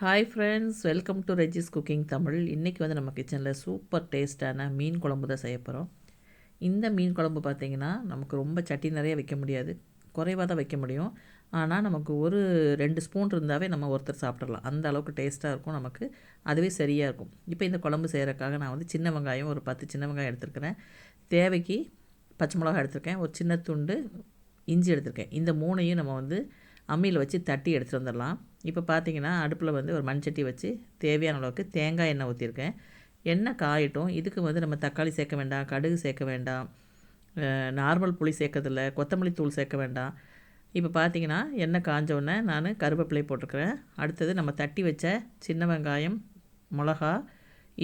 Hi friends welcome to Regis cooking Tamil இன்றைக்கி வந்து நம்ம கிச்சனில் சூப்பர் டேஸ்ட்டான மீன் குழம்பு தான் செய்ய போகிறோம் இந்த மீன் குழம்பு பார்த்திங்கன்னா நமக்கு ரொம்ப சட்டி நிறைய வைக்க முடியாது. குறைவாக தான் வைக்க முடியும். ஆனால் நமக்கு ஒரு ரெண்டு ஸ்பூன் இருந்தாவே நம்ம ஒருத்தர் சாப்பிட்றலாம் அந்த அளவுக்கு டேஸ்ட்டாக இருக்கும் நமக்கு. அதுவே சரியாக இருக்கும். இப்போ இந்த குழம்பு செய்கிறக்காக நான் வந்து சின்ன வெங்காயம் ஒரு பத்து சின்ன வெங்காயம் எடுத்துருக்கிறேன். தேவைக்கு பச்சை மிளகா எடுத்திருக்கேன். ஒரு சின்ன துண்டு இஞ்சி எடுத்திருக்கேன். இந்த மூணையும் நம்ம வந்து அம்மியில் வச்சு தட்டி எடுத்துகிட்டு வந்துடலாம். இப்போ பார்த்தீங்கன்னா அடுப்பில் வந்து ஒரு மண்சட்டி வச்சு தேவையான அளவுக்கு தேங்காய் எண்ணெய் ஊற்றிருக்கேன். எண்ணெய் காயட்டும். இதுக்கு வந்து நம்ம தக்காளி சேர்க்க வேண்டாம் கடுகு சேர்க்க வேண்டாம் நார்மல் புளி சேர்க்கறதில்ல கொத்தமல்லி தூள் சேர்க்க வேண்டாம். இப்போ பார்த்தீங்கன்னா எண்ணெய் காஞ்சோடனே நான் கருவேப்பிலை போட்டிருக்கிறேன் அடுத்தது நம்ம தட்டி வச்ச சின்ன வெங்காயம் மிளகா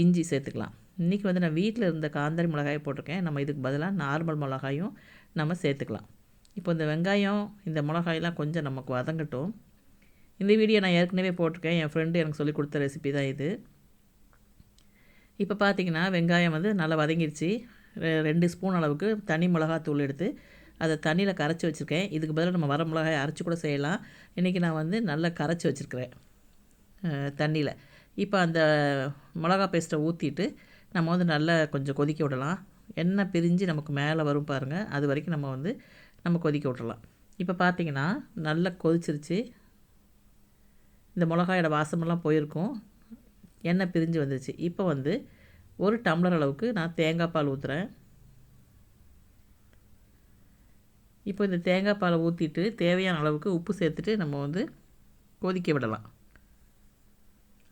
இஞ்சி சேர்த்துக்கலாம். இன்றைக்கி வந்து நான் வீட்டில் இருந்த காந்தாரி மிளகாயை போட்டிருக்கேன். நம்ம இதுக்கு பதிலாக நார்மல் மிளகாயும் நம்ம சேர்த்துக்கலாம். இப்போ இந்த வெங்காயம் இந்த மிளகாயெல்லாம் கொஞ்சம் நமக்கு வதங்கட்டும். இந்த வீடியோ நான் ஏற்கனவே போட்டிருக்கேன். என் ஃப்ரெண்டு எனக்கு சொல்லி கொடுத்த ரெசிபி தான் இது. இப்போ பார்த்தீங்கன்னா வெங்காயம் வந்து நல்லா வதங்கிருச்சு. ரெண்டு ஸ்பூன் அளவுக்கு தனி மிளகாத்தூள் எடுத்து அதை தண்ணியில் கரைச்சி வச்சுருக்கேன். இதுக்கு பதிலாக நம்ம வர மிளகாய் அரைச்சி கூட செய்யலாம். இன்றைக்கி நான் வந்து நல்லா கரைச்சி வச்சுருக்கிறேன் தண்ணியில். இப்போ அந்த மிளகா பேஸ்ட்டை ஊற்றிட்டு நம்ம வந்து நல்லா கொஞ்சம் கொதிக்க விடலாம். எண்ணெய் பிரிஞ்சு நமக்கு மேலே வரும் பாருங்கள் அது வரைக்கும் நம்ம வந்து நம்ம கொதிக்க விட்றலாம் இப்போ பார்த்திங்கன்னா நல்லா கொதிச்சிருச்சு. இந்த மிளகாயோட வாசமெல்லாம் போயிருக்கும். எண்ணெய் பிரிஞ்சு வந்துச்சு. இப்போ வந்து ஒரு டம்ளர் அளவுக்கு நான் தேங்காய் பால் ஊற்றுறேன் இப்போ இந்த தேங்காய் பாலை ஊற்றிட்டு தேவையான அளவுக்கு உப்பு சேர்த்துட்டு நம்ம வந்து கொதிக்க விடலாம்.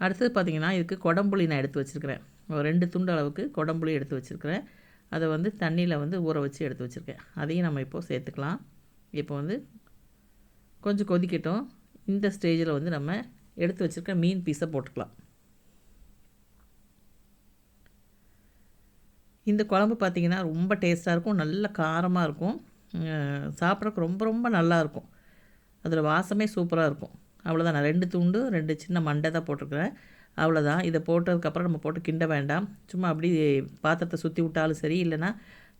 அடுத்தது பார்த்திங்கன்னா இதுக்கு குடம்புளி நான் எடுத்து வச்சுருக்கிறேன். ஒரு ரெண்டு துண்டு அளவுக்கு குடம்புளி எடுத்து வச்சுருக்கிறேன். அதை வந்து தண்ணியில் வந்து ஊற வச்சு எடுத்து வச்சுருக்கேன். அதையும் நம்ம இப்போது சேர்த்துக்கலாம். இப்போ வந்து கொஞ்சம் கொதிக்கட்டும். இந்த ஸ்டேஜில் வந்து நம்ம எடுத்து வச்சுருக்க மீன் பீஸை போட்டுக்கலாம். இந்த குழம்பு பார்த்திங்கன்னா ரொம்ப டேஸ்ட்டாக இருக்கும் நல்ல காரமாக இருக்கும். சாப்பிட்றதுக்கு ரொம்ப ரொம்ப நல்லாயிருக்கும் அதில் வாசமே சூப்பராக இருக்கும். அவ்வளோதான் நான் ரெண்டு துண்டு ரெண்டு சின்ன மண்டை தான் போட்டிருக்கிறேன். அவ்வளோதான் இதை போட்டதுக்கப்புறம் நம்ம போட்டு கிண்ட வேண்டாம். சும்மா அப்படி பாத்திரத்தை சுற்றி விட்டாலும் சரி இல்லைன்னா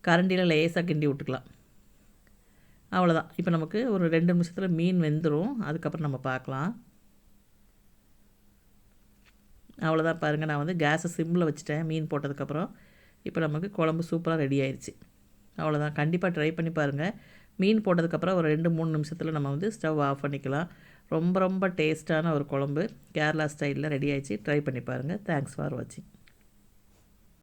கரண்டியில் லேசாக கிண்டி விட்டுக்கலாம். அவ்வளோதான் இப்போ நமக்கு ஒரு ரெண்டு நிமிஷத்தில் மீன் வெந்துடும் அதுக்கப்புறம் நம்ம பார்க்கலாம். அவ்வளோதான் பாருங்கள் நான் வந்து கேஸை சிம்மில் வச்சுட்டேன் மீன் போட்டதுக்கப்புறம். இப்போ நமக்கு குழம்பு சூப்பராக ரெடி ஆயிடுச்சு அவ்வளோதான் கண்டிப்பாக ட்ரை பண்ணி பாருங்கள் மீன் போட்டதுக்கப்புறம் ஒரு ரெண்டு மூணு நிமிஷத்தில் நம்ம வந்து ஸ்டவ் ஆஃப் பண்ணிக்கலாம். ரொம்ப ரொம்ப டேஸ்ட்டான ஒரு குழம்பு. கேரளா ஸ்டைலில் ரெடி ஆயிடுச்சு. ட்ரை பண்ணி பாருங்கள் தேங்க்ஸ் ஃபார் வாட்சிங்